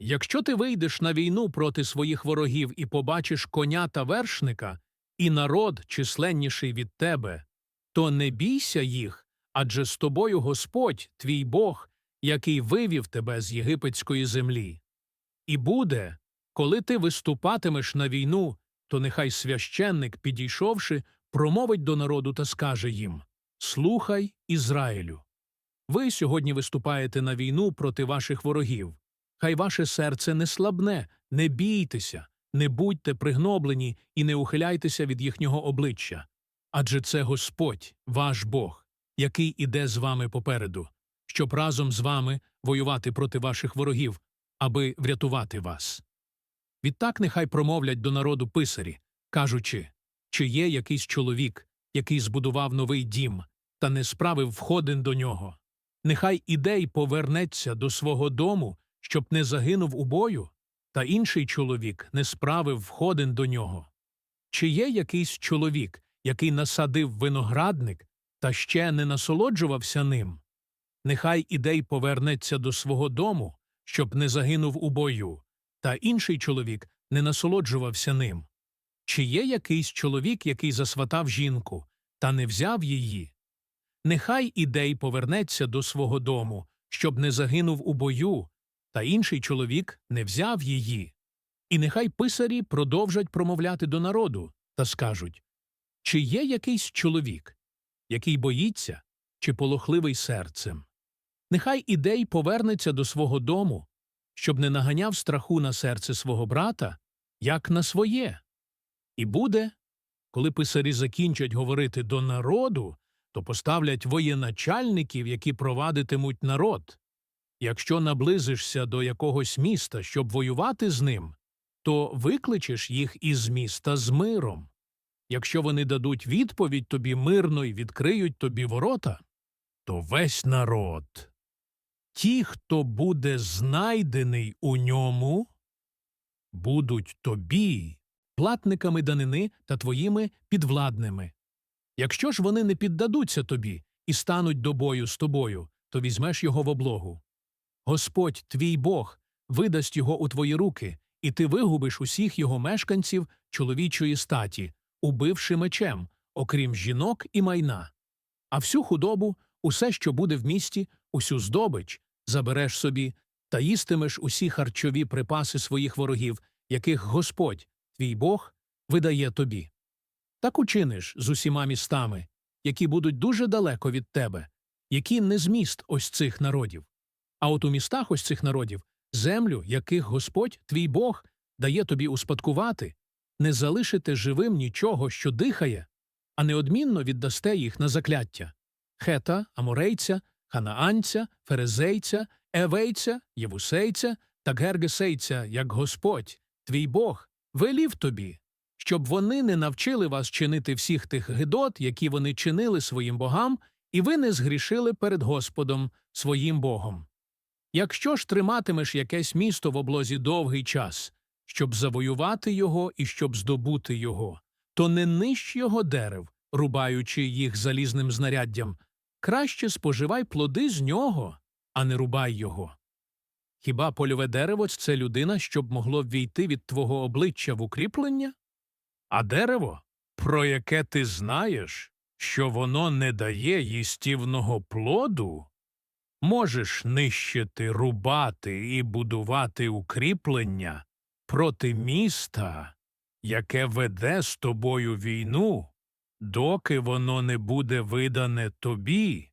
Якщо ти вийдеш на війну проти своїх ворогів і побачиш коня та вершника, і народ численніший від тебе, то не бійся їх, адже з тобою Господь, твій Бог, який вивів тебе з єгипетської землі. І буде, коли ти виступатимеш на війну, то нехай священник, підійшовши, промовить до народу та скаже їм Слухай, Ізраїлю. Ви сьогодні виступаєте на війну проти ваших ворогів. Хай ваше серце не слабне, не бійтеся, не будьте пригноблені і не ухиляйтеся від їхнього обличчя. Адже це Господь, ваш Бог, який іде з вами попереду, щоб разом з вами воювати проти ваших ворогів, аби врятувати вас. Відтак нехай промовлять до народу писарі, кажучи, чи є якийсь чоловік, який збудував новий дім, та не справив входин до нього. Нехай іде й повернеться до свого дому, щоб не загинув у бою, та інший чоловік не справив входин до нього. Чи є якийсь чоловік, який насадив виноградник, та ще не насолоджувався ним? Нехай іде й повернеться до свого дому, щоб не загинув у бою, та інший чоловік не насолоджувався ним. Чи є якийсь чоловік, який засватав жінку, та не взяв її? Нехай іде й повернеться до свого дому, щоб не загинув у бою, та інший чоловік не взяв її. І нехай писарі продовжать промовляти до народу та скажуть чи є якийсь чоловік, який боїться, чи полохливий серцем? Нехай іде й повернеться до свого дому, щоб не наганяв страху на серце свого брата, як на своє. І буде, коли писарі закінчать говорити до народу, то поставлять воєначальників, які провадитимуть народ. Якщо наблизишся до якогось міста, щоб воювати з ним, то викличеш їх із міста з миром. Якщо вони дадуть відповідь тобі мирно і відкриють тобі ворота, то весь народ, ті, хто буде знайдений у ньому, будуть тобі платниками данини та твоїми підвладними. Якщо ж вони не піддадуться тобі і стануть до бою з тобою, то візьмеш його в облогу. Господь, твій Бог, видасть його у твої руки, і ти вигубиш усіх його мешканців чоловічої статі, убивши мечем, окрім жінок і майна. А всю худобу, усе, що буде в місті, усю здобич, забереш собі та їстимеш усі харчові припаси своїх ворогів, яких Господь, твій Бог, видає тобі. Так учиниш з усіма містами, які будуть дуже далеко від тебе, які не зміст ось цих народів. А от у містах ось цих народів землю, яких Господь, твій Бог, дає тобі успадкувати, не залишите живим нічого, що дихає, а неодмінно віддасте їх на закляття хета, аморейця, ханаанця, ферезейця, евейця, євусейця та гергесейця, як Господь, твій Бог, велів тобі, щоб вони не навчили вас чинити всіх тих гидот, які вони чинили своїм богам, і ви не згрішили перед Господом, своїм Богом. Якщо ж триматимеш якесь місто в облозі довгий час, щоб завоювати його і щоб здобути його, то не нищ його дерев, рубаючи їх залізним знаряддям, краще споживай плоди з нього, а не рубай його. Хіба польове дерево це людина, щоб могло ввійти від твого обличчя в укріплення? А дерево, про яке ти знаєш, що воно не дає їстівного плоду, можеш нищити, рубати і будувати укріплення проти міста, яке веде з тобою війну, доки воно не буде видане тобі,